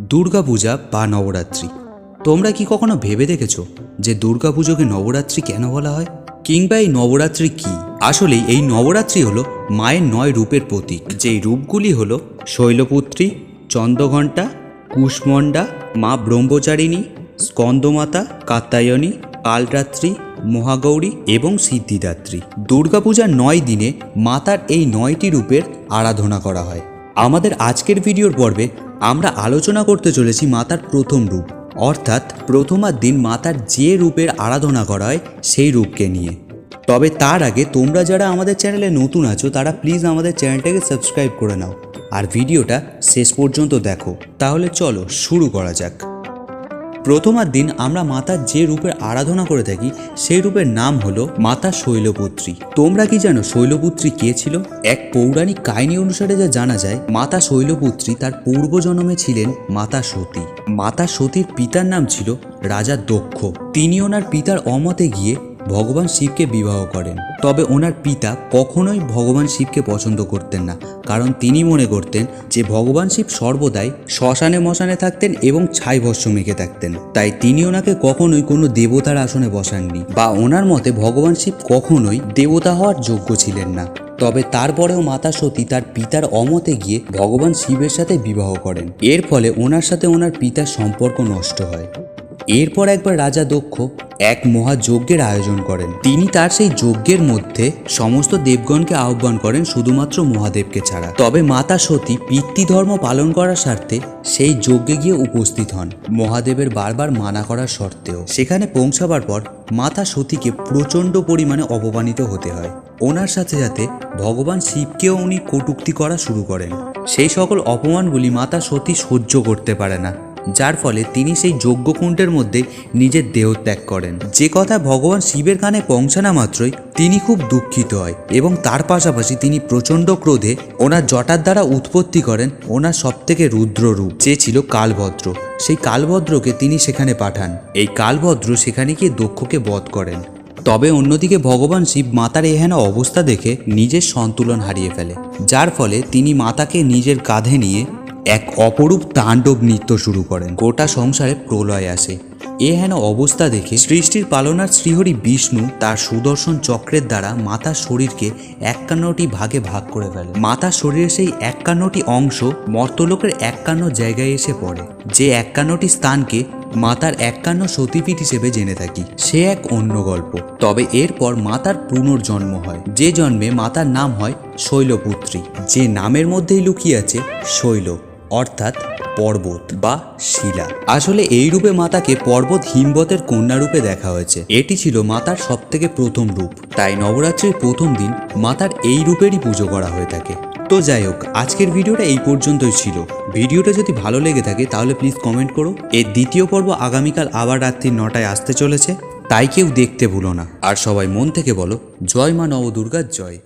দুর্গাপূজা বা নবরাত্রি। তোমরা কি কখনো ভেবে দেখেছ যে দুর্গাপুজোকে নবরাত্রি কেন বলা হয়? কিংবা এই নবরাত্রি কি? আসলে এই নবরাত্রি হলো মায়ের নয় রূপের প্রতীক। যেই রূপগুলি হলো শৈলপুত্রী, চন্দ্রঘণ্টা, কুষ্মণ্ডা, মা ব্রহ্মচারিণী, স্কন্দমাতা, কাত্যায়নী, কালরাত্রি, মহাগৌরী এবং সিদ্ধিদাত্রী। দুর্গাপূজার নয় দিনে মাতার এই নয়টি রূপের আরাধনা করা হয়। আমাদের আজকের ভিডিওর পর্বে আমরা আলোচনা করতে চলেছি মাতার প্রথম রূপ, অর্থাৎ প্রথমার দিন মাতার যে রূপের আরাধনা করা হয় সেই রূপকে নিয়ে। তবে তার আগে তোমরা যারা আমাদের চ্যানেলে নতুন আছো, তারা প্লিজ আমাদের চ্যানেলটাকে সাবস্ক্রাইব করে নাও। আর ভিডিওটা শেষ পর্যন্ত দেখো। তাহলে চলো শুরু করা যাক। প্রথমার দিন আমরা মাতার যে রূপের আরাধনা করে থাকি, সেই রূপের নাম হলো মাতা শৈলপুত্রী। তোমরা কি জানো শৈলপুত্রী কে ছিল? এক পৌরাণিক কাহিনী অনুসারে যা জানা যায়, মাতা শৈলপুত্রী তার পূর্বজন্মে ছিলেন মাতা সতী। মাতা সতীর পিতার নাম ছিল রাজা দক্ষ। তিনি ওনার পিতার অমতে গিয়ে ভগবান শিবকে বিবাহ করেন। তবে ওনার পিতা কখনোই ভগবান শিবকে পছন্দ করতেন না, কারণ তিনি মনে করতেন যে ভগবান শিব সর্বদাই শ্মশানে মশানে থাকতেন এবং ছাই ভস্য মেখে থাকতেন। তাই তিনি ওনাকে কখনোই কোনো দেবতার আসনে বসাননি বা ওনার মতে ভগবান শিব কখনোই দেবতা হওয়ার যোগ্য ছিলেন না। তবে তারপরেও মাতা সতী তার পিতার অমতে গিয়ে ভগবান শিবের সাথে বিবাহ করেন। এর ফলে ওনার সাথে ওনার পিতার সম্পর্ক নষ্ট হয়। এরপর একবার রাজা দক্ষ এক মহাযজ্ঞের আয়োজন করেন। তিনি তার সেই যজ্ঞের মধ্যে সমস্ত দেবগণকে আহ্বান করেন শুধুমাত্র মহাদেবকে ছাড়া। তবে মাতা সতী পিতৃধর্ম পালন করার স্বার্থে সেই যজ্ঞে গিয়ে উপস্থিত হন। মহাদেবের বারবার মানা করার সত্ত্বেও সেখানে পৌঁছাবার পর মাতা সতীকে প্রচণ্ড পরিমাণে অপমানিত হতে হয়। ওনার সাথে সাথে ভগবান শিবকেও উনি কটুক্তি করা শুরু করেন। সেই সকল অপমানগুলি মাতা সতী সহ্য করতে পারে না। যার ফলে তিনি সেই যজ্ঞকুণ্ডের মধ্যে নিজের দেহ ত্যাগ করেন। যে কথা ভগবান শিবের কানে পৌঁছানো মাত্রই তিনি খুব দুঃখিত হয় এবং তার পাশাপাশি তিনি প্রচণ্ড ক্রোধে ওনার জটার দ্বারা উৎপত্তি করেন ওনার সবথেকে রুদ্র রূপ, যে ছিল কালভদ্র। সেই কালভদ্রকে তিনি সেখানে পাঠান। এই কালভদ্র সেখানে গিয়ে দক্ষকে বধ করেন। তবে অন্যদিকে ভগবান শিব মাতার এহেন অবস্থা দেখে নিজের সন্তুলন হারিয়ে ফেলে। যার ফলে তিনি মাতাকে নিজের কাঁধে নিয়ে এক অপরূপ তাণ্ডব নৃত্য শুরু করেন। গোটা সংসারে প্রলয় আসে। এ হেন অবস্থা দেখে সৃষ্টির পালনার শ্রীহরি বিষ্ণু তার সুদর্শন চক্রের দ্বারা মাতার শরীরকে একান্নটি ভাগে ভাগ করে ফেলে। মাতার শরীরের সেই একান্নটি অংশ মর্তলোকের একান্ন জায়গায় এসে পড়ে। যে একান্নটি স্থানকে মাতার একান্ন সতীপীঠ হিসেবে জেনে থাকি। সে এক অন্য গল্প। তবে এরপর মাতার পুনর্জন্ম হয়। যে জন্মে মাতার নাম হয় শৈলপুত্রী। যে নামের মধ্যেই লুকিয়ে আছে শৈল। অর্থাৎ পর্বত বা শিলা। আসলে এই রূপে মাতাকে পর্বত হিমবতের কন্যা রূপে দেখা হয়েছে। এটি ছিল মাতার সবথেকে প্রথম রূপ। তাই নবরাত্রির প্রথম দিন মাতার এই রূপেরই পুজো করা হয়ে থাকে। তো যাই হোক, আজকের ভিডিওটা এই পর্যন্তই ছিল। ভিডিওটা যদি ভালো লেগে থাকে, তাহলে প্লিজ কমেন্ট করো। এর দ্বিতীয় পর্ব আগামীকাল আবার রাত্রি নটায় আসতে চলেছে। তাই কেউ দেখতে ভুলো না। আর সবাই মন থেকে বলো, জয় মা নবদুর্গার জয়।